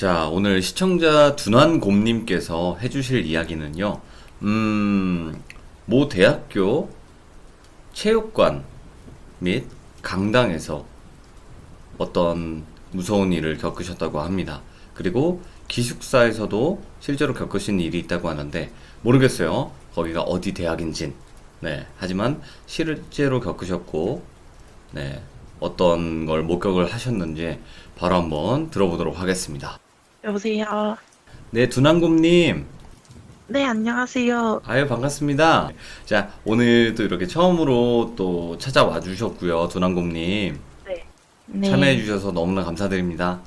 자, 오늘 시청자 두난곰님께서 해주실 이야기는요, 음, 모 대학교 체육관 및 강당에서 어떤 무서운 일을 겪으셨다고 합니다. 그리고 기숙사에서도 실제로 겪으신 일이 있다고 하는데, 모르겠어요. 거기가 어디 대학인진. 네. 하지만 실제로 겪으셨고, 네. 어떤 걸 목격을 하셨는지 바로 한번 들어보도록 하겠습니다. 여보세요. 네, 두난곰님. 네, 안녕하세요. 아유, 반갑습니다. 자, 오늘도 이렇게 처음으로 또 찾아와 주셨고요. 두난곰님. 네. 참여해 주셔서 너무나 감사드립니다.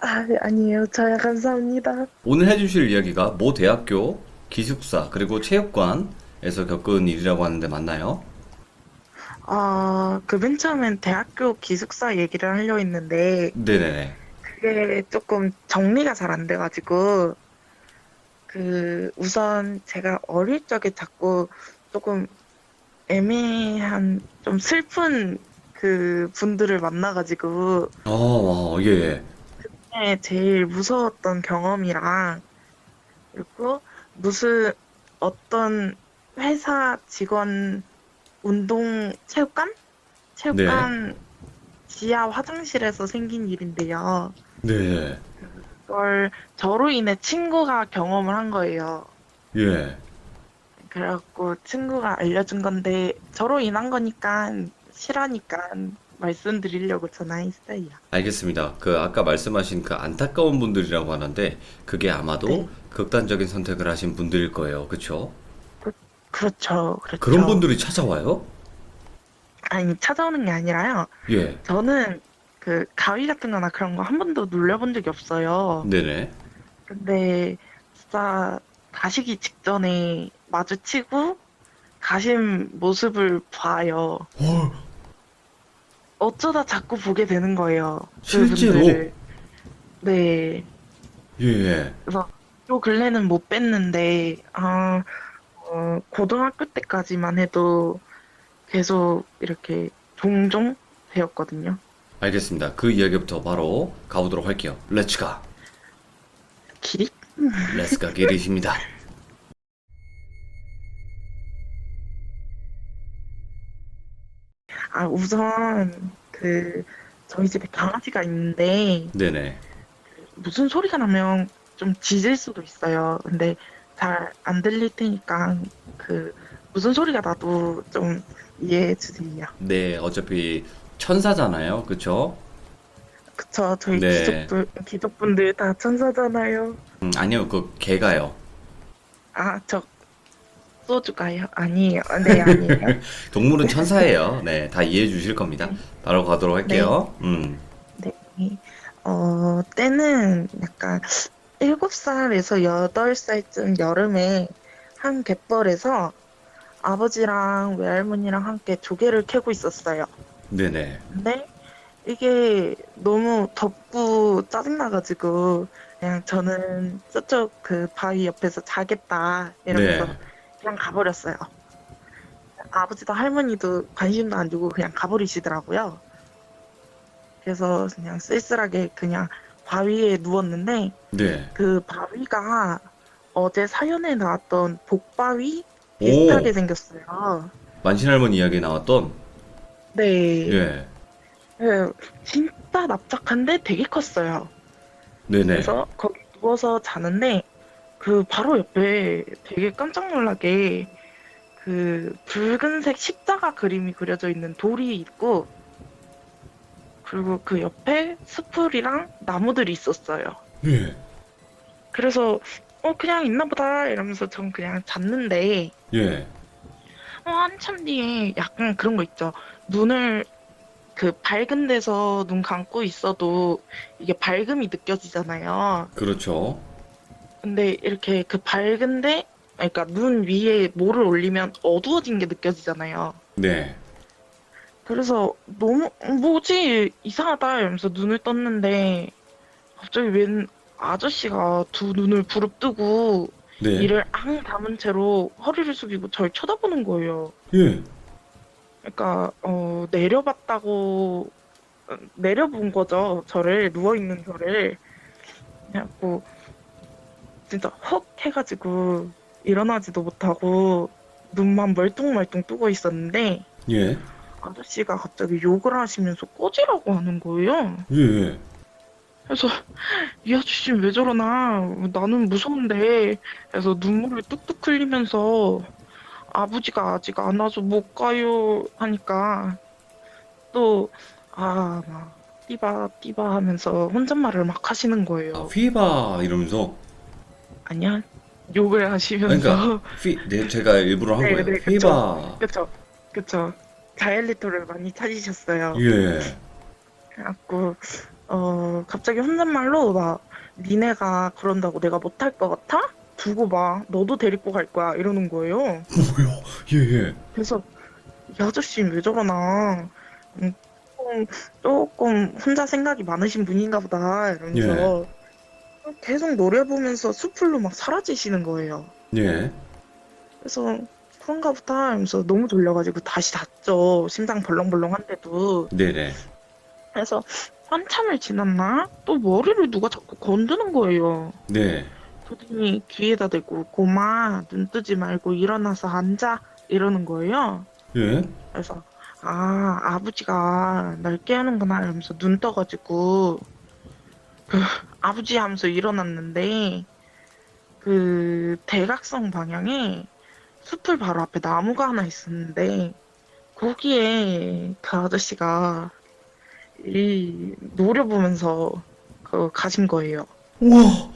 아, 아니에요. 저야 감사합니다. 오늘 해주실 이야기가 모 대학교 기숙사 그리고 체육관에서 겪은 일이라고 하는데 맞나요? 아, 그 맨 처음엔 대학교 기숙사 얘기를 하려 했는데 네네네. 그게 조금 정리가 잘 안 돼가지고 그 우선 제가 어릴 적에 자꾸 조금 애매한 좀 슬픈 그 분들을 만나가지고 어, 어, 예. 네, 제일 무서웠던 경험이랑 그리고 무슨 어떤 회사 직원 운동 체육관? 체육관 지하 화장실에서 생긴 일인데요. 네. 그걸 저로 인해 친구가 경험을 한 거예요. 예. 그래갖고 친구가 알려준 건데 저로 인한 거니까 실하니까 말씀드리려고 전화했어요. 알겠습니다. 그 아까 말씀하신 그 안타까운 분들이라고 하는데 그게 아마도 네. 극단적인 선택을 하신 분들일 거예요. 그쵸? 그렇죠, 그렇죠. 그런 분들이 찾아와요? 아니 찾아오는 게 아니라요. 예. 저는 그 가위 같은 거나 그런 거 한 번도 눌려본 적이 없어요. 네네. 근데 진짜 가시기 직전에 마주치고 가신 모습을 봐요. 헐, 어쩌다 자꾸 보게 되는 거예요. 실제로? 그분들을. 네. 예. 그래서 요 근래는 못 뵀는데, 아, 어, 고등학교 때까지만 해도 계속 이렇게 종종 되었거든요. 알겠습니다. 그 이야기부터 바로 가보도록 할게요. 렛츠 가. 길이? 렛츠 가 기릿입니다. 아, 우선, 그, 저희 집에 강아지가 있는데, 네네. 무슨 소리가 나면 좀 짖을 수도 있어요. 근데 잘 안 들릴 테니까, 그, 무슨 소리가 나도 좀 이해해 주세요. 네, 어차피 천사잖아요. 그쵸? 그쵸, 저희 네. 귀족들, 귀족분들 다 천사잖아요. 음, 아니요, 그 개가요. 아, 저, 소주가요? 아니에요. 네, 아니에요. 동물은 천사예요. 네, 다 이해해 주실 겁니다. 바로 가도록 할게요. 음, 네. 어, 때는 약간 7살에서 8살쯤 여름에 한 갯벌에서 아버지랑 외할머니랑 함께 조개를 캐고 있었어요. 네네. 근데 이게 너무 덥고 짜증나가지고 그냥 저는 저쪽 그 바위 옆에서 자겠다 이러면서 네. 그냥 가버렸어요. 아버지도 할머니도 관심도 안 주고 그냥 가버리시더라고요. 그래서 그냥 쓸쓸하게 그냥 바위에 누웠는데 네. 그 바위가 어제 사연에 나왔던 복바위 비슷하게 오, 생겼어요. 만신할머니 이야기에 나왔던, 네. 예. 네, 진짜 납작한데 되게 컸어요. 네네. 그래서 거기 누워서 자는데 그 바로 옆에 되게 깜짝 놀라게 그 붉은색 십자가 그림이 그려져 있는 돌이 있고 그리고 그 옆에 스풀이랑 나무들이 있었어요. 예. 그래서 어 그냥 있나 보다 이러면서 전 그냥 잤는데 예. 어, 한참 뒤에 약간 그런 거 있죠. 눈을 그 밝은 데서 눈 감고 있어도 이게 밝음이 느껴지잖아요. 그렇죠. 근데 이렇게 그 밝은데, 그러니까 눈 위에 뭐를 올리면 어두워진 게 느껴지잖아요. 네. 그래서 너무, 어, 뭐지? 이상하다 이러면서 눈을 떴는데, 갑자기 웬 아저씨가 두 눈을 부릅뜨고, 네. 이를 앙 담은 채로 허리를 숙이고 절 쳐다보는 거예요. 예. 그러니까 어, 내려봤다고 어, 내려본 거죠. 저를 누워 있는 저를. 그래갖고 진짜 헉 해가지고 일어나지도 못하고 눈만 멀뚱멀뚱 뜨고 있었는데 예. 아저씨가 갑자기 욕을 하시면서 꺼지라고 하는 거예요. 예, 예. 그래서 이 아저씨 왜 저러나 나는 무서운데 그래서 눈물을 뚝뚝 흘리면서 아버지가 아직 안 와서 못 가요 하니까 또아막 띠바 띠바 하면서 혼잣말을 막 하시는 거예요. 아, 휘바 이러면서 아니야 욕을 하시면서 그러니까 휘, 네, 제가 일부러 한 네, 거예요. 네. 휘바. 그쵸 그쵸 다이얼리터를 많이 찾으셨어요. 예. 그래갖고 어 갑자기 혼잣말로 막 니네가 그런다고 내가 못할 것 같아? 두고 봐 너도 데리고 갈 거야 이러는 거예요. 뭐요? 예, 예. 그래서 이 아저씨 왜 저러나 음, 조금, 조금 혼자 생각이 많으신 분인가 보다 이러면서 계속 노려보면서 수풀로 막 사라지시는 거예요. 예. 그래서 그런가 보다 하면서 너무 졸려가지고 다시 잤죠. 심장 벌렁벌렁한데도. 네네. 그래서 한참을 지났나? 또 머리를 누가 자꾸 건드는 거예요. 네. 그러더니 귀에다 대고 고마 눈 뜨지 말고 일어나서 앉아 이러는 거예요. 예. 그래서 아 아버지가 날 깨우는구나 이러면서 눈 떠가지고 그 아버지 하면서 일어났는데 그 대각선 방향에 숲을 바로 앞에 나무가 하나 있었는데 거기에 그 아저씨가 이 노려보면서 그 가신 거예요. 우와.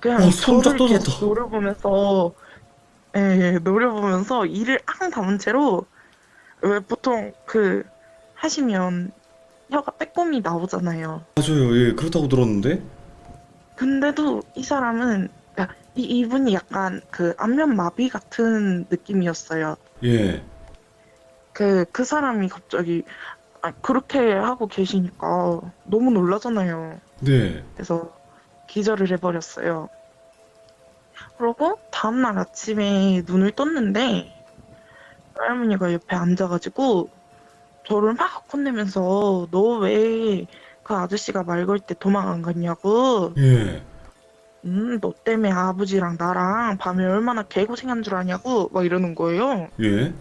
그냥 와, 손짝 저를 계속 떠졌다. 노려보면서 예, 예, 노려보면서 이를 앙 담은 채로 왜 보통 그 하시면 혀가 빼꼼히 나오잖아요. 맞아요. 예. 그렇다고 들었는데. 근데도 이 사람은 야, 이 이분이 약간 그 안면 마비 같은 느낌이었어요. 예. 그 그 사람이 갑자기 아, 그렇게 하고 계시니까 너무 놀라잖아요. 네. 그래서 기절을 해버렸어요. 그러고 다음날 아침에 눈을 떴는데 할머니가 옆에 앉아가지고 저를 막 혼내면서 너 왜 그 아저씨가 말 걸 때 도망 안 갔냐고 예. 음 너 때문에 아버지랑 나랑 밤에 얼마나 개고생한 줄 아냐고 막 이러는 거예요. 예.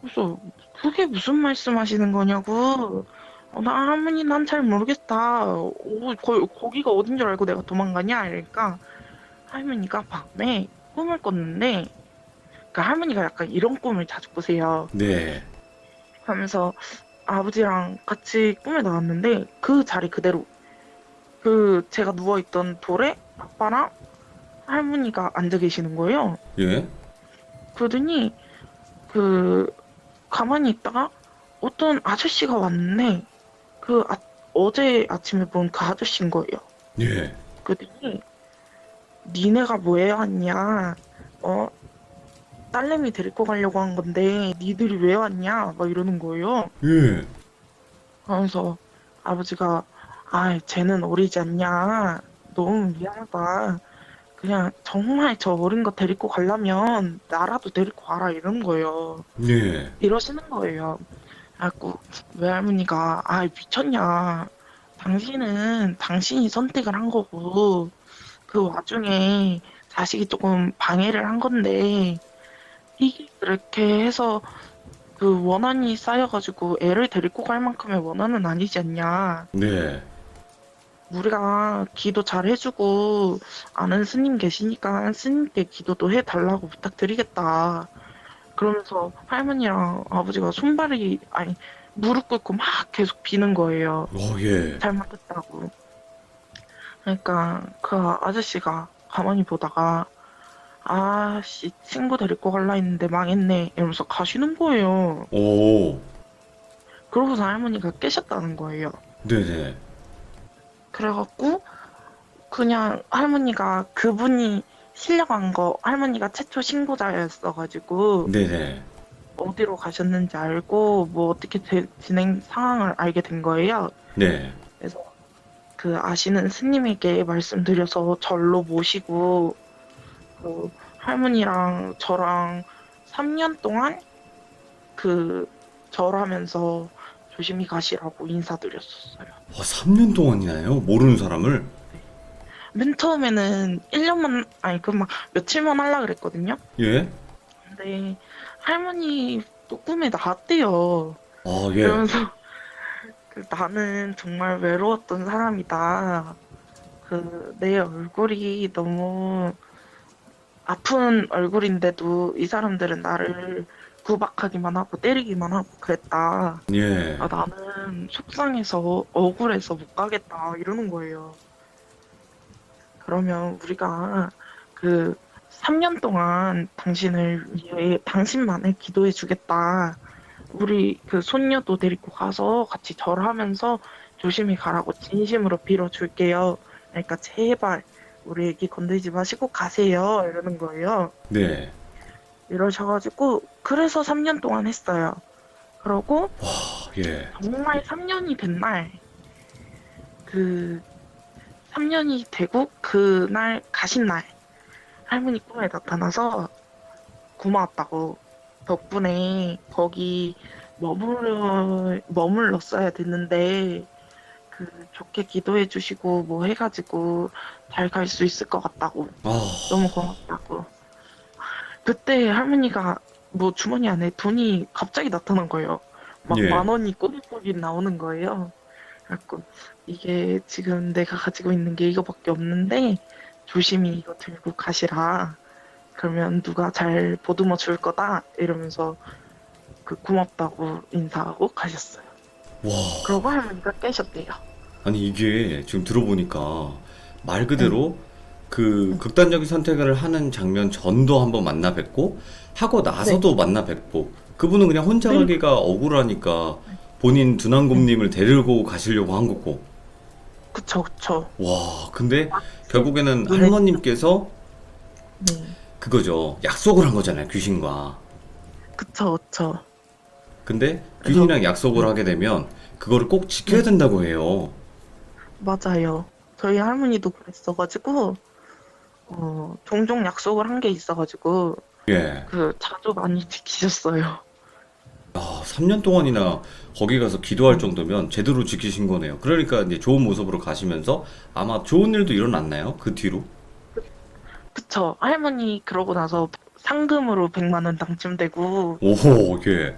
그래서 그게 무슨 말씀하시는 거냐고. 어, 나 할머니 난 잘 모르겠다. 어, 거, 거기가 어딘 줄 알고 내가 도망가냐? 이러니까 할머니가 밤에 꿈을 꿨는데 그러니까 할머니가 약간 이런 꿈을 자주 꾸세요. 네. 하면서 아버지랑 같이 꿈에 나왔는데 그 자리 그대로 그 제가 누워 있던 돌에 아빠랑 할머니가 앉아 계시는 거예요. 예. 그러더니 그 가만히 있다가 어떤 아저씨가 왔네. 그 아- 어제 아침에 본 그 아저씨인 거예요. 예. 그러더니 니네가 뭐 해 왔냐? 어 딸내미 데리고 가려고 한 건데 니들이 왜 왔냐? 막 이러는 거예요. 예. 그러면서 아버지가 아 쟤는 어리지 않냐? 너무 미안하다. 그냥 정말 저 어린 거 데리고 가려면 나라도 데리고 와라 이러는 거예요. 예. 이러시는 거예요. 그래갖고 외할머니가 아 미쳤냐. 당신은 당신이 선택을 한 거고 그 와중에 자식이 조금 방해를 한 건데 이게 그렇게 해서 그 원한이 쌓여가지고 애를 데리고 갈 만큼의 원한은 아니지 않냐. 네. 우리가 기도 잘 해주고 아는 스님 계시니까 스님께 기도도 해달라고 부탁드리겠다. 그러면서 할머니랑 아버지가 손발이 아니 무릎 꿇고 막 계속 비는 거예요. 어, 예. 잘못했다고. 그러니까 그 아저씨가 가만히 보다가 아씨 친구 데리고 갈라 했는데 망했네 이러면서 가시는 거예요. 오. 그러고서 할머니가 깨셨다는 거예요. 네네. 그래갖고 그냥 할머니가 그분이 실려간 거 할머니가 최초 신고자였어가지고 네네. 어디로 가셨는지 알고 뭐 어떻게 되- 진행 상황을 알게 된 거예요. 네. 그래서 그 아시는 스님에게 말씀드려서 절로 모시고 그 할머니랑 저랑 3년 동안 그 절하면서 조심히 가시라고 인사드렸었어요. 와, 3년 동안이나요? 모르는 사람을? 맨 처음에는 1년만 아니 그 막 며칠만 하려 그랬거든요. 예? 근데 할머니 또 꿈에 나왔대요. 아, 예. 그러면서 그 나는 정말 외로웠던 사람이다. 그 내 얼굴이 너무 아픈 얼굴인데도 이 사람들은 나를 구박하기만 하고 때리기만 하고 그랬다. 예. 아, 나는 속상해서 억울해서 못 가겠다 이러는 거예요. 그러면 우리가 그 3년 동안 당신을 위해 당신만을 기도해 주겠다. 우리 그 손녀도 데리고 가서 같이 절하면서 조심히 가라고 진심으로 빌어 줄게요. 그러니까 제발 우리 애기 건들지 마시고 가세요. 이러는 거예요. 네. 이러셔가지고 그래서 3년 동안 했어요. 그러고 와, 예. 정말 3년이 된 날, 그, 3년이 되고, 그날, 가신 날, 할머니 꿈에 나타나서 고마웠다고. 덕분에 거기 머물러, 머물렀어야 됐는데, 그, 좋게 기도해 주시고, 뭐 해가지고, 잘 갈 수 있을 것 같다고. 아, 너무 고맙다고. 그때 할머니가 뭐 주머니 안에 돈이 갑자기 나타난 거예요. 막 예. 만 원이 꼬깃꼬깃 나오는 거예요. 그래갖고 이게 지금 내가 가지고 있는 게 이거밖에 없는데 조심히 이거 들고 가시라. 그러면 누가 잘 보듬어 줄 거다. 이러면서 그 고맙다고 인사하고 가셨어요. 와. 그러고 할머니가 깨셨대요. 아니 이게 지금 들어보니까 말 그대로 그 극단적인 선택을 하는 장면 전도 한번 만나 뵙고 하고 나서도 만나 뵙고 그분은 그냥 혼자 네. 가기가 억울하니까 본인 두난곰님을 데리고 가시려고 한 거고 그쵸, 그쵸. 와 근데 결국에는 눈에 할머님께서 네. 그거죠 약속을 한 거잖아요 귀신과 그쵸, 그쵸. 근데 귀신이랑 약속을 하게 되면 그거를 꼭 지켜야 된다고 해요 맞아요. 저희 할머니도 그랬어가지고, 어, 종종 약속을 한 게 있어가지고, 예. 그, 자주 많이 지키셨어요. 아, 3년 동안이나 거기 가서 기도할 정도면 제대로 지키신 거네요. 그러니까 이제 좋은 모습으로 가시면서 아마 좋은 일도 일어났나요? 그 뒤로? 그쵸. 할머니 그러고 나서 상금으로 100만 원 당첨되고, 오호, 예.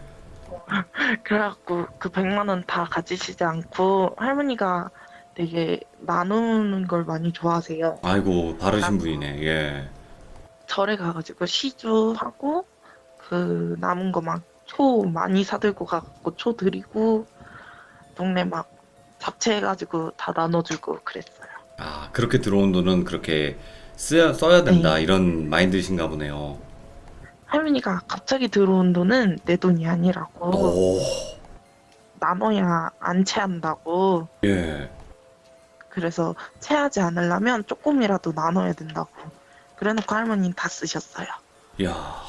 그래갖고 그 100만 원 다 가지시지 않고, 할머니가 되게 나누는 걸 많이 좋아하세요. 아이고, 바르신 분이네. 예. 절에 가가지고 시주하고, 그 남은 거 막 초 많이 사들고 가갖고 초 드리고, 동네 막 잡채 해가지고 다 나눠주고 그랬어요. 아, 그렇게 들어온 돈은 그렇게 써야, 써야 된다. 이런 마인드신가 보네요. 할머니가 갑자기 들어온 돈은 내 돈이 아니라고 오, 나눠야 안 체한다고 예. 그래서 체하지 않으려면 조금이라도 나눠야 된다고 그래놓고 할머니는 다 쓰셨어요. 야.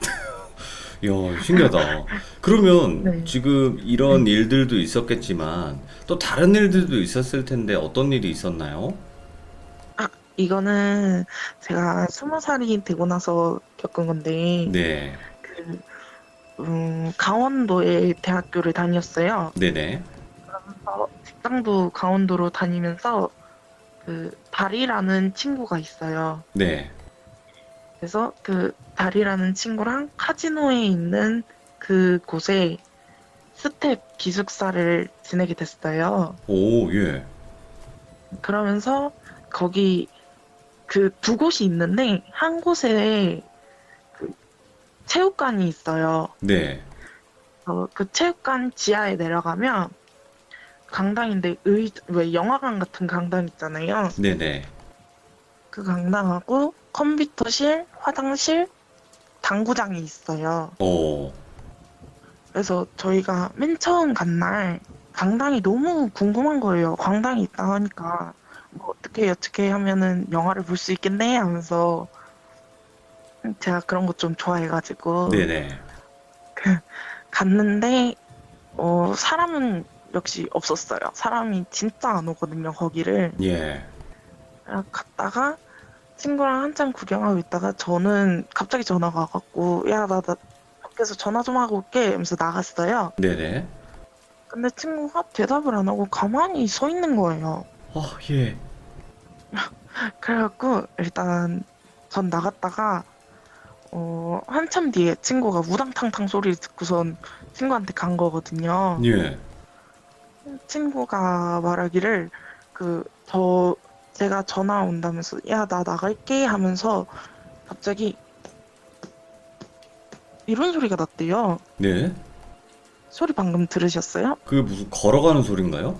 야, 신기하다. 그러면 네. 지금 이런 일들도 있었겠지만 또 다른 일들도 있었을 텐데 어떤 일이 있었나요? 이거는 제가 스무 살이 되고 나서 겪은 건데 네. 그 음, 강원도에 대학교를 다녔어요. 네네. 그러면서 직장도 강원도로 다니면서 그 달이라는 친구가 있어요. 네. 그래서 그 달이라는 친구랑 카지노에 있는 그 곳에 스텝 기숙사를 지내게 됐어요. 오, 예. 그러면서 거기 그 두 곳이 있는데 한 곳에 그 체육관이 있어요. 네. 어, 그 체육관 지하에 내려가면 강당인데 의, 왜 영화관 같은 강당 있잖아요. 네네. 그 강당하고 컴퓨터실, 화장실, 당구장이 있어요. 오, 그래서 저희가 맨 처음 간 날 강당이 너무 궁금한 거예요. 강당이 있다 하니까 뭐 어떻게 어떻게 하면은 영화를 볼 수 있겠네 하면서 제가 그런 거 좀 좋아해가지고 네네. 갔는데 어 사람은 역시 없었어요. 사람이 진짜 안 오거든요 거기를. 예. 그래서 갔다가 친구랑 한참 구경하고 있다가 저는 갑자기 전화가 와갖고 야 나 나 밖에서 전화 좀 하고 올게 하면서 나갔어요. 네네. 근데 친구가 대답을 안 하고 가만히 서 있는 거예요. 아, 예. 그래갖고 일단 전 나갔다가 어 한참 뒤에 친구가 우당탕탕 소리를 듣고선 친구한테 간 거거든요. 예. 친구가 말하기를 그 저 제가 전화 온다면서 야 나 나갈게 하면서 갑자기 이런 소리가 났대요. 네. 소리 방금 들으셨어요? 그게 무슨 걸어가는 소린가요?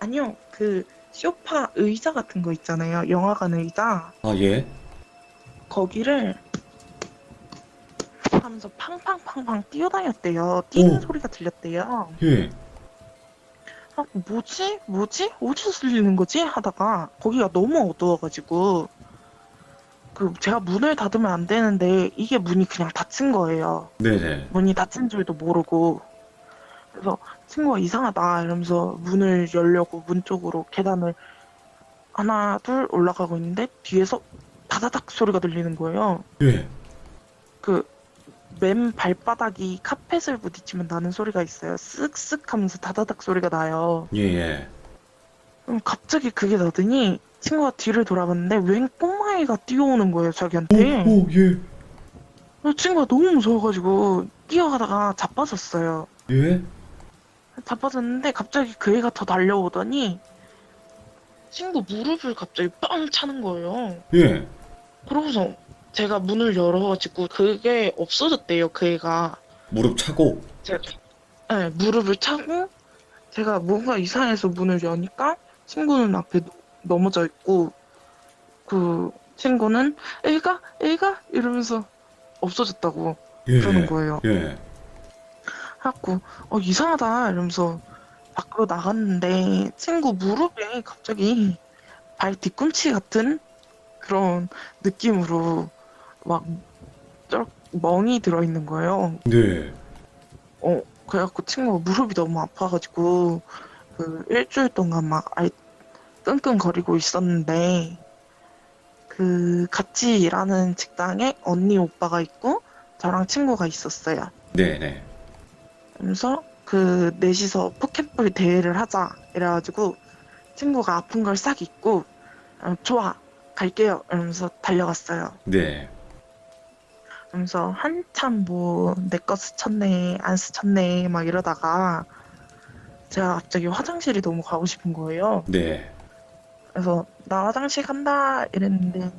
아니요. 그 소파 의자 같은 거 있잖아요. 영화관 의자. 아, 예. 거기를 하면서 팡팡팡팡 뛰어다녔대요. 뛰는 오. 소리가 들렸대요. 예. 아, 뭐지? 뭐지? 어디서 들리는 거지? 하다가 거기가 너무 어두워가지고 그 제가 문을 닫으면 안 되는데 이게 문이 그냥 닫힌 거예요. 네네. 문이 닫힌 줄도 모르고 그래서 친구가 이상하다 이러면서 문을 열려고 문 쪽으로 계단을 하나 둘 올라가고 있는데 뒤에서 다다닥 소리가 들리는 거예요. 예. 그 맨 발바닥이 카펫을 부딪히면 나는 소리가 있어요. 쓱쓱 하면서 다다닥 소리가 나요. 예, 예. 그럼 갑자기 그게 나더니 친구가 뒤를 돌아봤는데 웬 꼬마애가 뛰어오는 거예요, 자기한테. 오, 예. 그래서 친구가 너무 무서워가지고 뛰어가다가 자빠졌어요. 예? 자빠졌는데 갑자기 그 애가 더 달려오더니 친구 무릎을 갑자기 빵 차는 거예요. 예. 그러고서 제가 문을 열어가지고 그게 없어졌대요, 그 애가. 무릎 차고. 제가 네, 무릎을 차고 제가 뭔가 이상해서 문을 여니까 친구는 앞에 노- 넘어져 있고 그 친구는 애가 애가 이러면서 없어졌다고 예. 그러는 거예요. 예. 하고 어 이상하다 이러면서 밖으로 나갔는데 친구 무릎에 갑자기 발 뒤꿈치 같은 그런 느낌으로 막쩍 멍이 들어 있는 거예요. 네. 어, 그래갖고 친구가 무릎이 너무 아파가지고, 그, 일주일 동안 막, 아이, 끙끙거리고 있었는데, 그, 같이 일하는 직장에 언니 오빠가 있고, 저랑 친구가 있었어요. 네네. 그래서 그, 넷이서 포켓볼 대회를 하자. 이래가지고, 친구가 아픈 걸 싹 잊고, 어, 좋아, 갈게요. 이러면서 달려갔어요. 네. 그러면서 한참 뭐 내 거 스쳤네 안 스쳤네 막 이러다가 제가 갑자기 화장실이 너무 가고 싶은 거예요. 네. 그래서 나 화장실 간다 이랬는데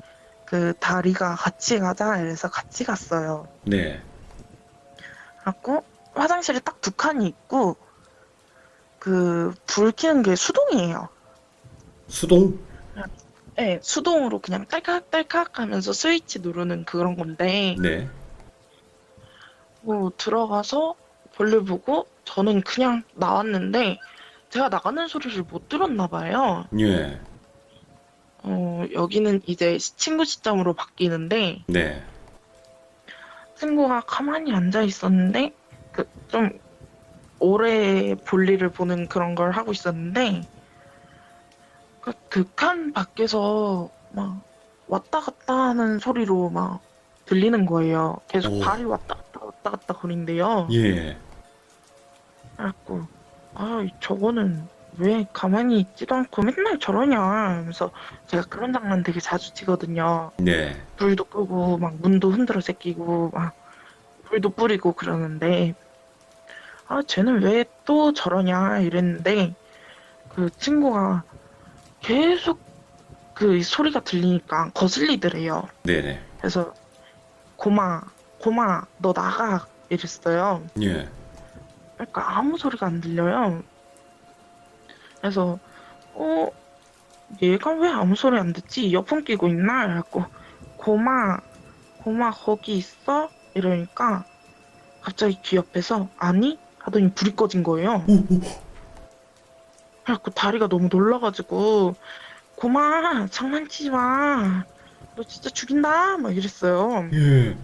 그 다리가 같이 가자 이래서 같이 갔어요. 네. 그래갖고 화장실에 딱 두 칸이 있고 그 불 켜는 게 수동이에요. 수동? 네, 수동으로 그냥 딸깍딸깍 하면서 스위치 누르는 그런 건데 네. 뭐 들어가서 볼일 보고 저는 그냥 나왔는데 제가 나가는 소리를 못 들었나 봐요. 예. 어, 여기는 이제 친구 시점으로 바뀌는데 네. 친구가 가만히 앉아 있었는데 그 좀 오래 볼일을 보는 그런 걸 하고 있었는데 그 극한 밖에서 막 왔다 갔다 하는 소리로 막 들리는 거예요. 계속 오. 발이 왔다 갔다 왔다 갔다 거린대요. 예. 그래갖고 아 저거는 왜 가만히 있지도 않고 맨날 저러냐 하면서 제가 그런 장난 되게 자주 치거든요 네. 불도 끄고 막 문도 흔들어 새끼고 막 불도 뿌리고 그러는데 아 쟤는 왜 또 저러냐 이랬는데 그 친구가 계속 그 소리가 들리니까 거슬리더래요 네네. 그래서 고마 고마 너 나가 이랬어요 예. 그러니까 아무 소리가 안 들려요. 그래서 어 얘가 왜 아무 소리 안 듣지? 이어폰 끼고 있나? 이래갖고 고마 고마 거기 있어? 이러니까 갑자기 귀 옆에서 아니? 하더니 불이 꺼진 거예요. 오, 오. 그래갖고 다리가 너무 놀라가지고 고마 장난치지 마. 너 진짜 죽인다 막 이랬어요. 예.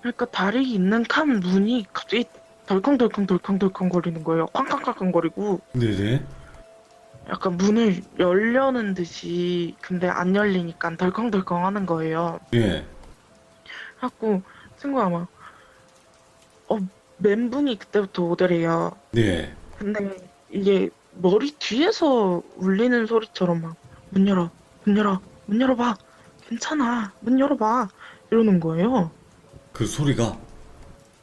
그러니까 다리 있는 칸 문이 갑자기 덜컹덜컹 덜컹덜컹 거리는 거예요. 쾅쾅쾅쾅 거리고 네네. 약간 문을 열려는 듯이 근데 안 열리니까 덜컹덜컹 하는 거예요. 예. 하고 친구가 막 어, 멘붕이 그때부터 오더래요. 네. 근데 이게 머리 뒤에서 울리는 소리처럼 막 문 열어 문 열어, 문 열어봐. 괜찮아, 문 열어봐. 이러는 거예요. 그 소리가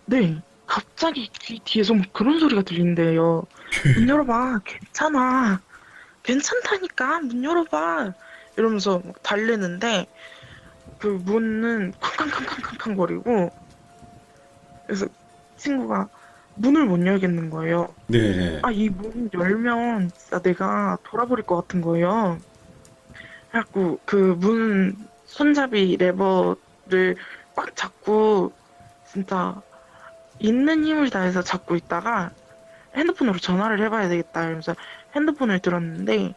네, 갑자기 귀 뒤에서 막 그런 소리가 들리는데요. 문 열어봐, 괜찮아. 괜찮다니까, 문 열어봐. 이러면서 막 달래는데, 그 문은 쾅쾅쾅쾅쾅쾅 거리고, 그래서 친구가 문을 못 열겠는 거예요. 네네. 아, 이 문 열면 진짜 내가 돌아버릴 것 같은 거예요. 그래갖고 그 문 손잡이 레버를 꽉 잡고 진짜 있는 힘을 다해서 잡고 있다가 핸드폰으로 전화를 해봐야 되겠다 이러면서 핸드폰을 들었는데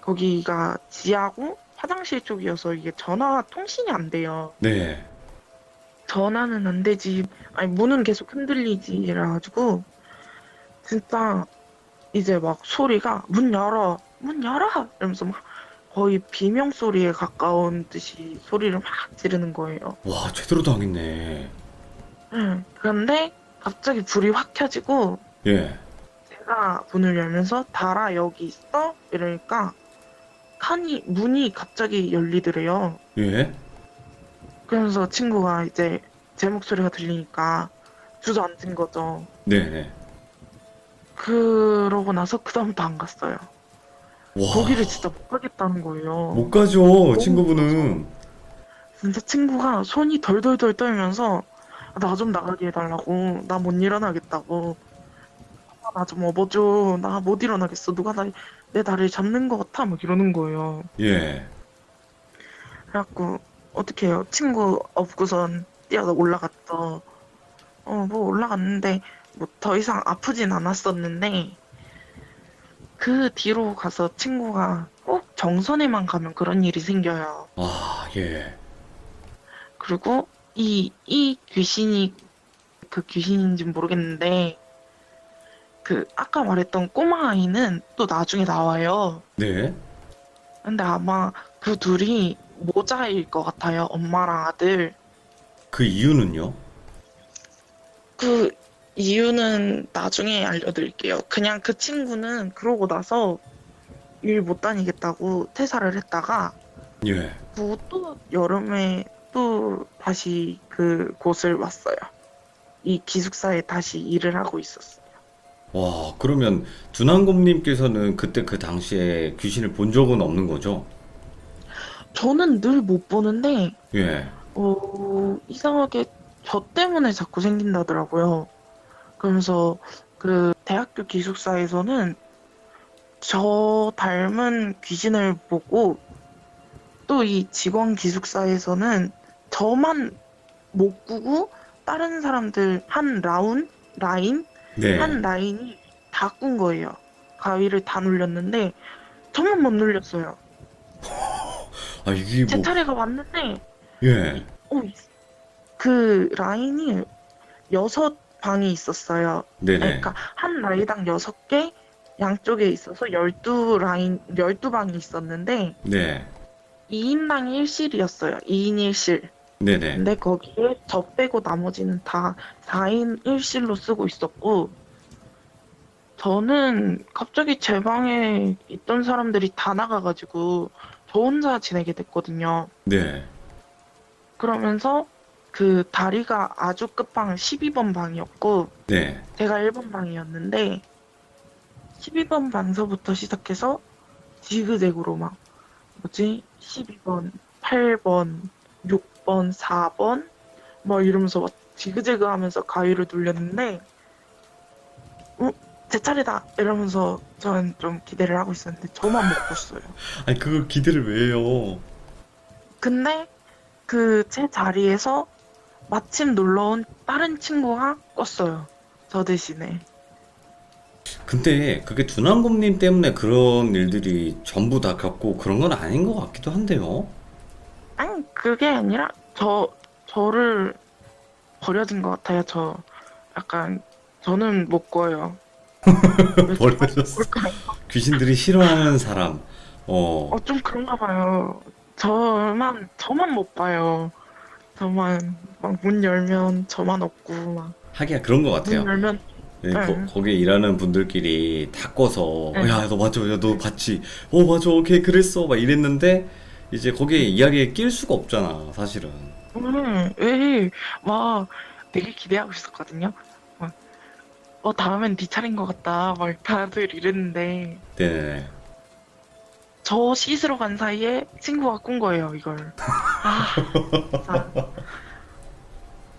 거기가 지하고 화장실 쪽이어서 이게 전화 통신이 안 돼요. 네. 전화는 안 되지. 아니, 문은 계속 흔들리지. 이래가지고, 진짜, 이제 막 소리가, 문 열어! 문 열어! 이러면서 막 거의 비명 소리에 가까운 듯이 소리를 막 지르는 거예요. 와 제대로 당했네. 응. 그런데 갑자기 불이 확 켜지고, 예. 제가 문을 열면서, 달아, 여기 있어? 이러니까, 칸이, 문이 갑자기 열리더래요. 예. 그러면서 친구가 이제 제 목소리가 들리니까 주저앉은 거죠. 네네. 그러고 나서 그다음부터 안 갔어요. 와. 거기를 진짜 못 가겠다는 거예요. 못 가죠 친구분은. 진짜 친구가 손이 덜덜덜 떨면서 나 좀 나가게 해달라고 나 못 일어나겠다고 나 좀 업어줘 나 못 일어나겠어 누가 나, 내 다리를 잡는 것 같아 막 이러는 거예요. 예. 그래갖고 어떻게 해요? 친구 업고선 뛰어서 올라갔죠. 어, 뭐 올라갔는데 뭐 더 이상 아프진 않았었는데 그 뒤로 가서 친구가 꼭 정선에만 가면 그런 일이 생겨요. 아 예. 그리고 이, 이 귀신이 그 귀신인지 모르겠는데 그 아까 말했던 꼬마 아이는 또 나중에 나와요. 네. 근데 아마 그 둘이 모자일 것 같아요. 엄마랑 아들. 그 이유는요? 그 이유는 나중에 알려드릴게요. 그냥 그 친구는 그러고 나서 일 못 다니겠다고 퇴사를 했다가 예. 그또 여름에 또 다시 그 곳을 왔어요. 이 기숙사에 다시 일을 하고 있었어요. 와 그러면 두난곰님께서는 그때 그 당시에 귀신을 본 적은 없는 거죠? 저는 늘 못 보는데 예. 어, 이상하게 저 때문에 자꾸 생긴다더라고요. 그러면서 그 대학교 기숙사에서는 저 닮은 귀신을 보고 또 이 직원 기숙사에서는 저만 못 꾸고 다른 사람들 한 라운 라인 네. 한 라인이 다 꾼 거예요. 가위를 다 눌렸는데 저만 못 눌렸어요. 아 이게 제 뭐 차례가 왔는데 예. 어, 그 라인이 여섯 방이 있었어요. 네네. 그러니까 한 라인당 여섯 개 양쪽에 있어서 열두 라인 열두 방이 있었는데 네. 2인당 1실이었어요. 2인 1실. 네네. 근데 거기에 저 빼고 나머지는 다 4인 1실로 쓰고 있었고 저는 갑자기 제 방에 있던 사람들이 다 나가가지고 저 혼자 지내게 됐거든요. 네. 그러면서 그 다리가 아주 끝방 12번 방이었고 네. 제가 1번 방이었는데 12번 방서부터 시작해서 지그재그로 막 뭐지 12번, 8번, 6번, 4번 막 이러면서 막 지그재그 하면서 가위를 눌렸는데 어? 제 차례다 이러면서 저는 좀 기대를 하고 있었는데 저만 못 봤어요. 아니 그걸 기대를 왜 해요? 근데 그 제 자리에서 마침 놀러온 다른 친구가 껐어요. 저 대신에. 근데 그게 두난곰님 때문에 그런 일들이 전부 다 겪고 그런 건 아닌 것 같기도 한데요. 아니 그게 아니라 저 저를 버려진 것 같아요. 저 약간 저는 못 꺼요. 뭘까요? 귀신들이 싫어하는 사람. 어. 어, 좀 그런가 봐요. 저만 저만 못 봐요. 저만 막 문 열면 저만 없고 막 하기야 그런 것 문 같아요. 열면 네, 네. 거, 거기에 일하는 분들끼리 다 꺼서 네. 야 너 맞아 야 너 봤지 어 맞아 걔 그랬어 막 이랬는데 이제 거기에 이야기에 낄 수가 없잖아, 사실은. 음, 왜, 막, 되게 기대하고 있었거든요. 막, 어, 다음엔 네 차례인 것 같다. 막 다들 이랬는데, 네네네. 저 씻으러 간 사이에 친구가 꾼 거예요, 이걸. 아, 진짜.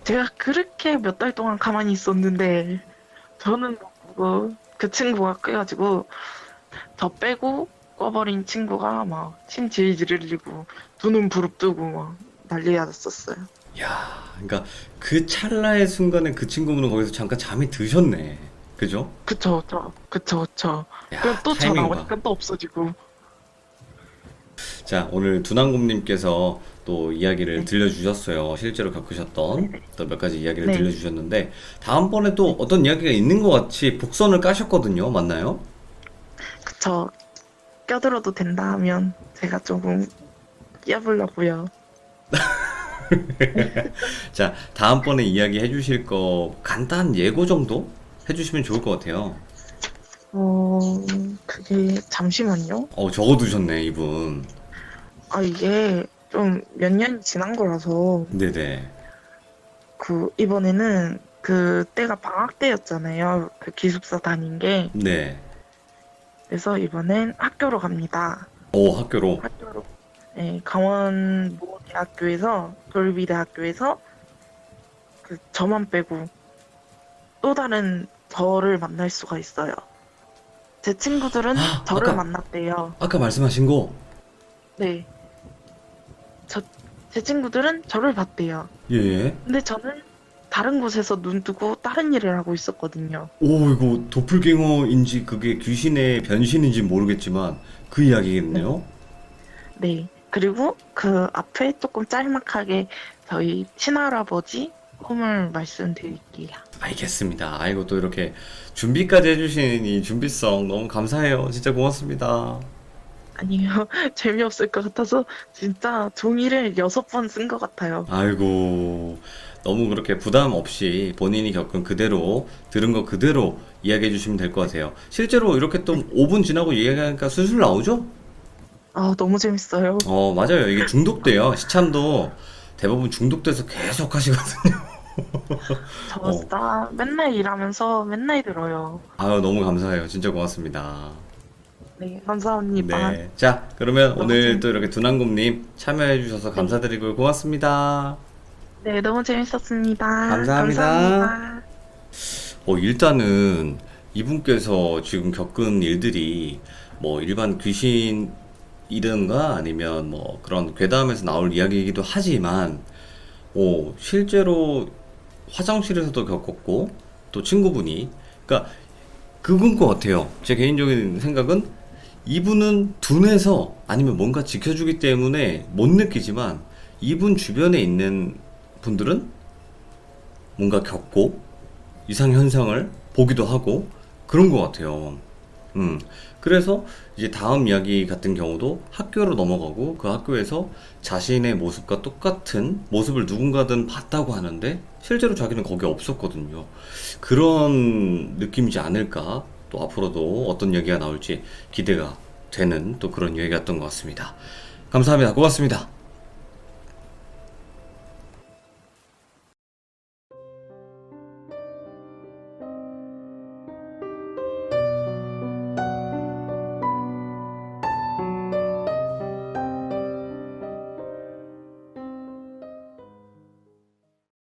제가 그렇게 몇 달 동안 가만히 있었는데, 저는 못 보고, 그 친구가 깨가지고, 저 빼고 꺼버린 친구가 막, 침 질질 흘리고, 두 눈 부릅뜨고, 막, 난리가 났었어요. 야, 그러니까 그 찰나의 순간에 그 친구분은 거기서 잠깐 잠이 드셨네. 그죠? 그쵸, 저, 그쵸, 그쵸. 야, 그럼 또 타이밍. 전화오니까 또 없어지고. 자, 오늘 두남곰님께서 또 이야기를 네. 들려주셨어요. 실제로 겪으셨던 또 몇 가지 이야기를 네. 들려주셨는데, 다음번에 또 어떤 이야기가 있는 것 같이 복선을 까셨거든요. 맞나요? 그쵸. 껴들어도 된다 하면 제가 조금 끼어보려고요. 자, 다음번에 이야기 해주실 거 간단 예고 정도 해주시면 좋을 것 같아요. 어, 그게, 잠시만요. 어, 적어두셨네, 이분. 아, 이게 좀 몇 년이 지난 거라서, 네네. 그, 이번에는 그 때가 방학 때였잖아요. 그 기숙사 다닌 게. 네. 그래서 이번엔 학교로 갑니다. 오, 학교로. 학교로. 네, 강원 모 대학교에서, 돌비대학교에서 그 저만 빼고 또 다른 저를 만날 수가 있어요. 제 친구들은 아, 저를 아까- 만났대요. 아까 말씀하신 거. 네. 저, 제 친구들은 저를 봤대요. 예, 예. 근데 저는 다른 곳에서 눈 뜨고 다른 일을 하고 있었거든요. 오, 이거 도플갱어인지 그게 귀신의 변신인지 모르겠지만 그 이야기겠네요. 네. 그리고 그 앞에 조금 짤막하게 저희 친할아버지 홈을 말씀드릴게요. 알겠습니다. 아이고, 또 이렇게 준비까지 해주신 이 준비성 너무 감사해요. 진짜 고맙습니다. 아니요. 재미없을 것 같아서 진짜 종이를 여섯 번 쓴 것 같아요. 아이고, 너무 그렇게 부담 없이 본인이 겪은 그대로, 들은 거 그대로 이야기해 주시면 될 것 같아요. 실제로 이렇게 또 5분 지나고 이야기하니까 술술 나오죠? 아, 너무 재밌어요. 어, 맞아요. 이게 중독돼요. 시참도 대부분 중독돼서 계속 하시거든요. 저 어. 진짜 맨날 일하면서 맨날 들어요. 아유, 너무 감사해요. 진짜 고맙습니다. 네, 감사합니다. 네. 자, 그러면 너무 오늘 재밌- 또 이렇게 두남곰님 참여해 주셔서 감사드리고 고맙습니다. 네, 너무 재밌었습니다. 감사합니다. 감사합니다. 어, 일단은 이분께서 지금 겪은 일들이 뭐 일반 귀신 이든가 아니면 뭐 그런 괴담에서 나올 이야기이기도 하지만 어, 실제로 화장실에서도 겪었고 또 친구분이 그러니까 그건 것 같아요. 제 개인적인 생각은 이분은 둔해서 아니면 뭔가 지켜주기 때문에 못 느끼지만 이분 주변에 있는 분들은 뭔가 겪고 이상 현상을 보기도 하고 그런 것 같아요. 음. 그래서 이제 다음 이야기 같은 경우도 학교로 넘어가고 그 학교에서 자신의 모습과 똑같은 모습을 누군가든 봤다고 하는데 실제로 자기는 거기 없었거든요. 그런 느낌이지 않을까? 또 앞으로도 어떤 얘기가 나올지 기대가 되는 또 그런 이야기였던 것 같습니다. 감사합니다. 고맙습니다.